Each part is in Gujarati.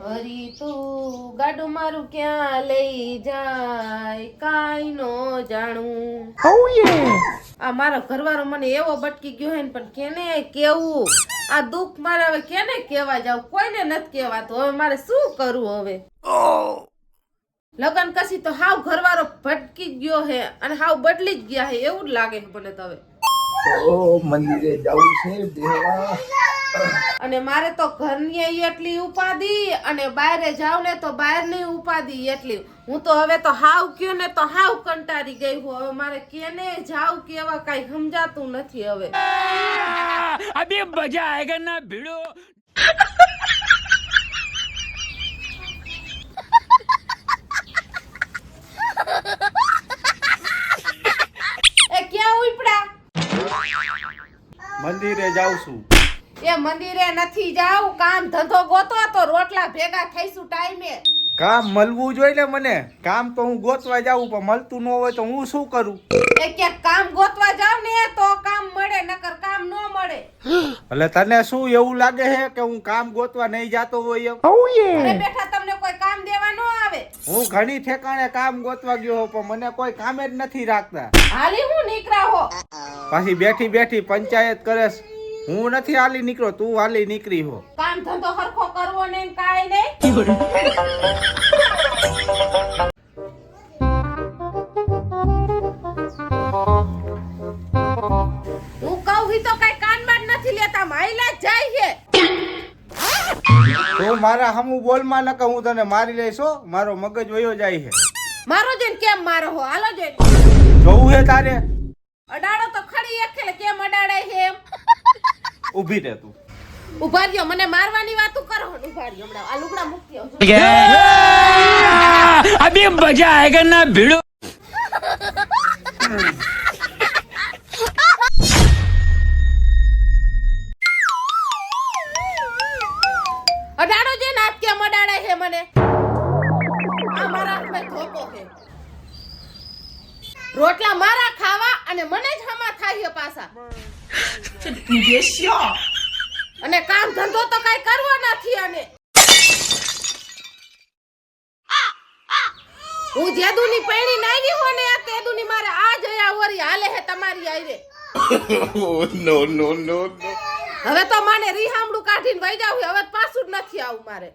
હરી તું ગાડું મારું ક્યાં લઈ જાય? કાંઈ નો જાણું. આ મારો ઘરવાળો મને એવો બટકી ગયો હે ને પણ કેને કેવું? આ દુઃખ મારે હવે કેને કેવા જાવ? કોઈને નથી કેવાતું હવે મારે શું કરવું હવે? લગન કસી તો હાવ ઘરવાળો ભટકી ગયો હે અને હાવ બદલી જ ગયા હે એવું જ લાગે મને તો હવે. મંદિરે જવું છે દેવા. અને મારે તો ઘરની એટલી ઉપાધિ અને બહારે જાઉં ને તો બહારની ઉપાધિ એટલી. હું તો હવે તો હાવ કયો ને તો હાવ કંટાળી ગઈ હું. હવે મારે કેને જાવ કેવા કઈ સમજાતું નથી હવે. ભીડો. ક્યાં ઉપડા? મંદિરે જાઉં છું. એ મંદિરે નથી જાવ કામ ધંધો ગોતો તો રોટલા ભેગા થઈશું ટાઈમે કામ મળવું જોઈએ ને મને. કામ તો હું ગોતવા જાઉં પણ મળતું ન હોય તો હું શું કરું? એ કે કામ ગોતવા જાવ ને તો કામ મળે નકર કામ ન મળે. એટલે તને શું એવું લાગે છે કે હું કામ ગોતવા નહીં જાતો હોય એમ? અરે બેઠા તમને કોઈ કામ દેવા ન આવે. હું ઘણી ઠેકાણે કામ ગોતવા ગયો હો પણ મને કોઈ કામે જ નથી રાખતા. હાલી હું નીકળા હો. પાછી બેઠી બેઠી પંચાયત કરેશ હું નથી હાલી નીકળો તું હાલી નીકળી હો. કામ ધંધો હરખો કરવો ને કાંઈ નહીં. હું કહું તો કઈ કાનમાં નથી લેતા માયલા જાય છે. તું મારા હમું બોલમાં નકર હું તને મારી લઈશો મારો મગજ વયો જાય છે. મારો જેન કેમ મારો હો? હાલો જે જોવું હે તારે? અડાડો તો ખડી એક કેમ અડાડાય છે એમ? ઊભી રહે તું. ઊભા મને મારવાની વાતો કરો. ઊભા હમણાં આ લુગડા મૂકી અબે મજા આયેગા ના ભીડો. અડાડો જે નાટકે મડાડે છે મને. આ મારા રોટલા મારા ખાવા અને મને જ હમા થાય પાછા. છે પાછા અને કામ ધંધો તો કઈ કરવો નથી અને હું જેદુની પૈણી નાઈ હો ને તેદુની મારે આ જયા ઓરી હાલે હે તમારી આઈરે હવે તો માને રીહામડું કાઢીને વઈ જાવ હવે પાછું જ નથી આવું મારે.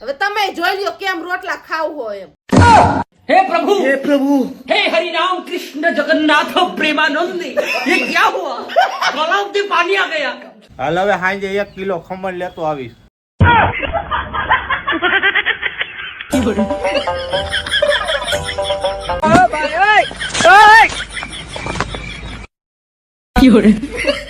હવે તમે જોઈ લ્યો કેમ રોટલા ખાવ હો એમ. हे प्रभु हे प्रभु हे हरि राम कृष्ण जगन्नाथ प्रेमानंद ये क्या हुआ तालाब में पानी आ गया હાલ હવે સાંજે એક કિલો ખમણ લેતો આવીશ क्यों